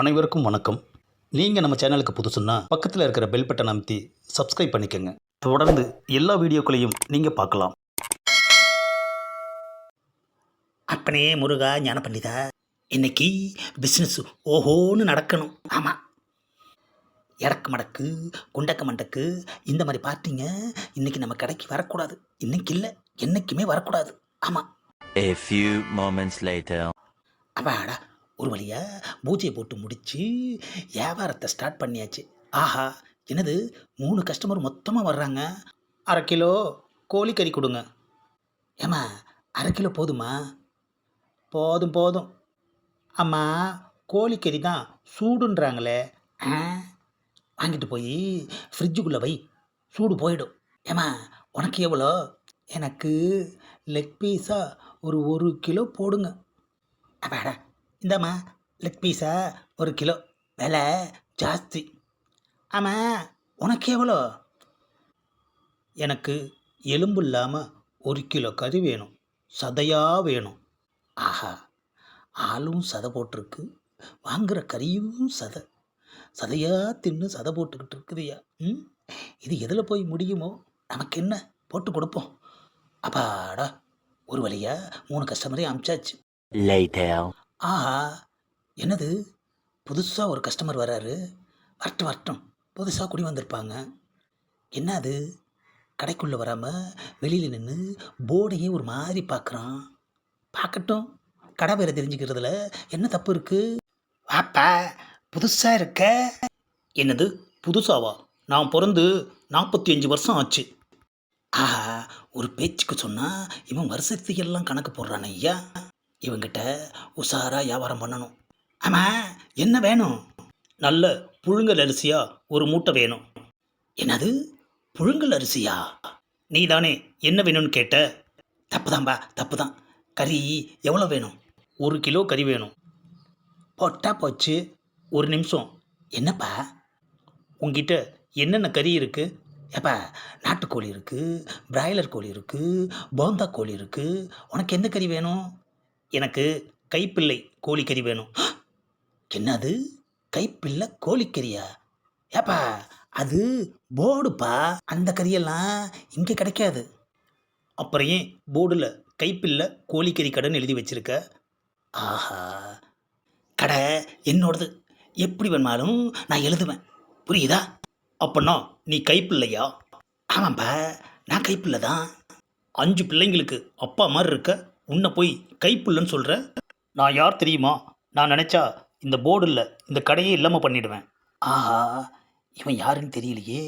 அனைவருக்கும் வணக்கம். நீங்கள் நம்ம சேனலுக்கு புதுசுன்னா பக்கத்தில் இருக்கிற பெல் பட்டனை அமைத்தி சப்ஸ்கிரைப் பண்ணிக்கோங்க. தொடர்ந்து எல்லா வீடியோக்களையும் நீங்கள் பார்க்கலாம். அப்பனே முருகா ஞான பண்டிதா இன்னைக்கு பிஸ்னஸ் ஓஹோன்னு நடக்கணும். ஆமாம் எடக்கு மடக்கு குண்டக்க மண்டக்கு இந்த மாதிரி பார்ட்டிங்க இன்னைக்கு நம்ம கடைக்கு வரக்கூடாது. இன்னைக்கு இல்லை என்னைக்குமே வரக்கூடாது. ஆமாம் A few moments later. அப்பாடா ஒரு வழியாக பூஜையை போட்டு முடித்து வியாபாரத்தை ஸ்டார்ட் பண்ணியாச்சு. ஆஹா என்னது? மூணு கஸ்டமர் மொத்தமாக வர்றாங்க. அரை கிலோ கோழிக்கறி கொடுங்க. ஏம்மா அரை கிலோ போதுமா? போதும் போதும். அம்மா கோழிக்கறி தான் சூடுன்றாங்களே. ஆ வாங்கிட்டு போய் ஃப்ரிட்ஜுக்குள்ளே வை. சூடு போயிடும். ஏம்மா உனக்கு எவ்வளோ? எனக்கு லெக் பீஸாக ஒரு ஒரு கிலோ போடுங்க. அப்பாடா இந்தாம்மா லெக் பீஸா ஒரு கிலோ. விலை ஜாஸ்தி. ஆமாம் உனக்கு எவ்வளோ? எனக்கு எலும்பு இல்லாமல் ஒரு கிலோ கறி வேணும். சதையாக வேணும். ஆஹா ஆளும் சதை போட்டிருக்கு. வாங்குகிற கறியும் சதை. சதையாக தின்னு சதை போட்டுக்கிட்டு இருக்குதுயா ம்? இது எதில் போய் முடியுமோ? நமக்கு என்ன? போட்டு கொடுப்போம். அப்பாடா ஒரு வழியா மூணு கஸ்டமரையும் அமிச்சாச்சு. Later. ஆஹா என்னது? புதுசாக ஒரு கஸ்டமர் வராரு. வரட்டும் வரட்டும். புதுசாக குடி வந்திருப்பாங்க. என்ன அது கடைக்குள்ளே வராமல் வெளியில் நின்று போர்டையே ஒரு மாதிரி பார்க்குறான் பார்க்கட்டும் கடை வேறு தெரிஞ்சுக்கிறதுல என்ன தப்பு இருக்குது வாப்பா புதுசாக இருக்க? என்னது புதுசாவா? நான் பிறந்து நாற்பத்தி அஞ்சு வருஷம் ஆச்சு. ஆஹா ஒரு பேச்சுக்கு சொன்னால் இவன் வருஷத்துக்கெல்லாம் கணக்கு போடுறான் ஐயா. இவங்கிட்ட உஷாராக வியாபாரம் பண்ணணும். ஆமாம் என்ன வேணும்? நல்ல புழுங்கல் அரிசியாக ஒரு மூட்டை வேணும். என்னது? புழுங்கல் அரிசியா? நீ தானே என்ன வேணும்னு கேட்ட? தப்பு தான்பா தப்பு தான் கறி எவ்வளோ வேணும்? ஒரு கிலோ கறி வேணும். போட்டா போச்சு. ஒரு நிமிஷம். என்னப்பா? உங்ககிட்ட என்னென்ன கறி இருக்குது ஏப்பா நாட்டுக்கோழி இருக்குது பிராய்லர் கோழி இருக்குது போந்தா கோழி இருக்குது உனக்கு எந்த கறி வேணும்? எனக்கு கைப்பிள்ளை கோழிக்கறி வேணும். என்னது? கைப்பிள்ளை கோழிக்கறியா? ஏப்பா அது போர்டுப்பா. அந்த கறியெல்லாம் இங்கே கிடைக்காது. அப்புறம் ஏன் போர்டில் கைப்பில்லை கோழிக்கறி கடைன்னு எழுதி வச்சுருக்க? ஆஹா. கடை என்னோடது. எப்படி வேணுமாலும் நான் எழுதுவேன். புரியுதா? அப்படின்னா நீ கைப்பிள்ளையா? ஆமாம்ப்பா நான் கைப்பிள்ளை தான் அஞ்சு பிள்ளைங்களுக்கு அப்பா மாதிரி இருக்க? உன்னை போய் கைப்புள்ளன்னு சொல்கிற நான் யார் தெரியுமா? நான் நினச்சா இந்த போர்டு இல்லை இந்த கடையே இல்லாமல் பண்ணிடுவேன். ஆஹா இவன் யாருன்னு தெரியலையே.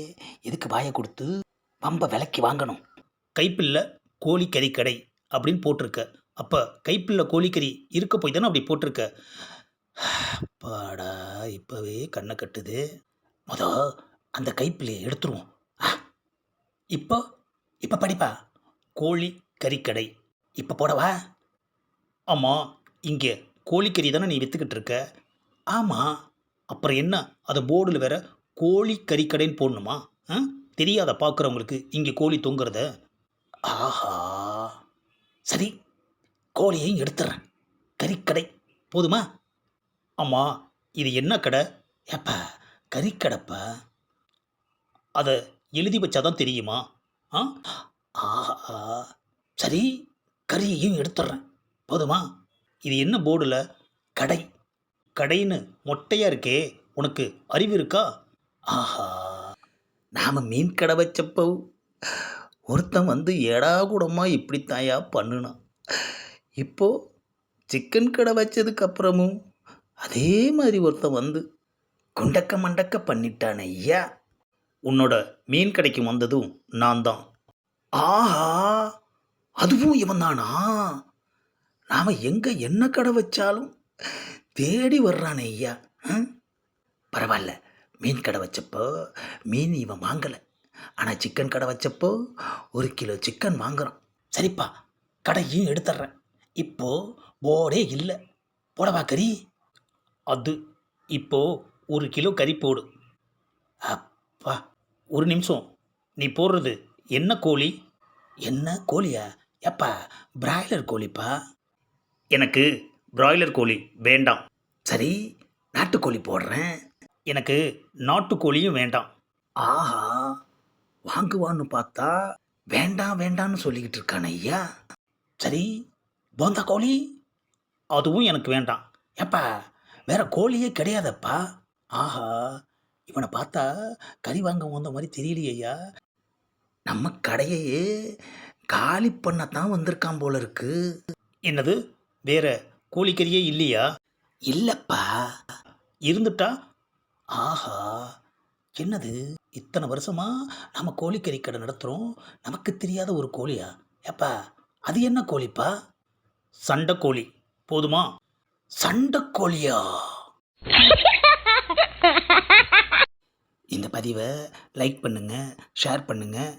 எதுக்கு வாயை கொடுத்து வம்ப விலைக்கு வாங்கணும்? கைப்பில்லை கோழிக்கறி கடை அப்படின்னு போட்டிருக்க. அப்போ கைப்பில்லை கோழிக்கறி இருக்க போய் தானே அப்படி போட்டிருக்க? பாடா இப்போவே கண்ணை கட்டுது. மொத அந்த கைப்பிள்ளையை எடுத்துருவோம். இப்போ இப்போ படிப்பா. கோழி கறிக்கடை இப்போ போடவா? ஆமாம் இங்கே கோழிக்கறி தானே நீ விற்றுக்கிட்டு இருக்க? ஆமாம் அப்புறம் என்ன? அதை போர்டில் வேற கோழி கறிக்கடைன்னு போடணுமா? ஆ? தெரியாத பார்க்குறவங்களுக்கு இங்கே கோழி தொங்குறத. ஆஹா. சரி கோழியையும் எடுத்துட்றேன் கறிக்கடை. போதுமா? ஆமாம் இது என்ன கடை? ஏப்பா கறிக்கடைப்பா? அதை எழுதி வச்சாதான் தெரியுமா? ஆ? ஆஹா. சரி கறியையும் எடுத்துட்றேன் போதுமா? இது என்ன போர்டில்? கடை. கடைன்னு மொட்டையாக இருக்கே. உனக்கு அறிவு இருக்கா? ஆஹா. நாம் மீன் கடை வச்சப்போ ஒருத்தன் வந்து ஏடா கூடமாக இப்படி தாயா பண்ணுனான் இப்போது சிக்கன் கடை வச்சதுக்கப்புறமும் அதே மாதிரி ஒருத்தன் வந்து குண்டக்க மண்டக்க பண்ணிட்டான ஐயா. உன்னோட மீன் கடைக்கு வந்ததும் நான் தான் ஆஹா. அதுவும் இவன் தானா நாம் எங்கே என்ன கடை வச்சாலும் தேடி வர்றானே ஐயா? பரவாயில்ல. மீன் கடை வச்சப்போ மீன் இவன் வாங்கலை. ஆனால் சிக்கன் கடை வச்சப்போ ஒரு கிலோ சிக்கன் வாங்குறான். சரிப்பா கடையும் எடுத்துட்றேன். இப்போ போடே இல்லை. போடவா கறி? அது இப்போ ஒரு கிலோ கறி போடு. அப்பா. ஒரு நிமிஷம். நீ போடுறது என்ன கோழி? என்ன கோழியா? எப்பா பிராய்லர் கோழிப்பா? எனக்கு பிராய்லர் கோழி வேண்டாம். சரி நாட்டு நாட்டுக்கோழி போடுறேன். எனக்கு நாட்டுக்கோழியும் வேண்டாம். ஆஹா வாங்குவான்னு பார்த்தா வேண்டாம் வேண்டாம்னு சொல்லிக்கிட்டு இருக்கான ஐயா. சரி போந்தா கோழி. அதுவும் எனக்கு வேண்டாம். ஏப்பா வேற கோழியே கிடையாதப்பா. ஆஹா இவனை பார்த்தா கறி வாங்க வந்த மாதிரி தெரியலையே ஐயா. நம்ம கடையையே காலி பண்ணத்தான் வந்திருக்கான் போல இருக்கு. என்னது? வேற கோழிக்கறியே இல்லையா? இல்லப்பா. இருந்துட்டா? ஆஹா. என்னது? இத்தனை வருஷமா நம்ம கோழிக்கறி கடை நடத்துகிறோம் நமக்கு தெரியாத ஒரு கோழியா? ஏப்பா அது என்ன கோழிப்பா? சண்டை கோழி. போதுமா? சண்டை கோழியா? இந்த பதிவை லைக் பண்ணுங்க ஷேர் பண்ணுங்க.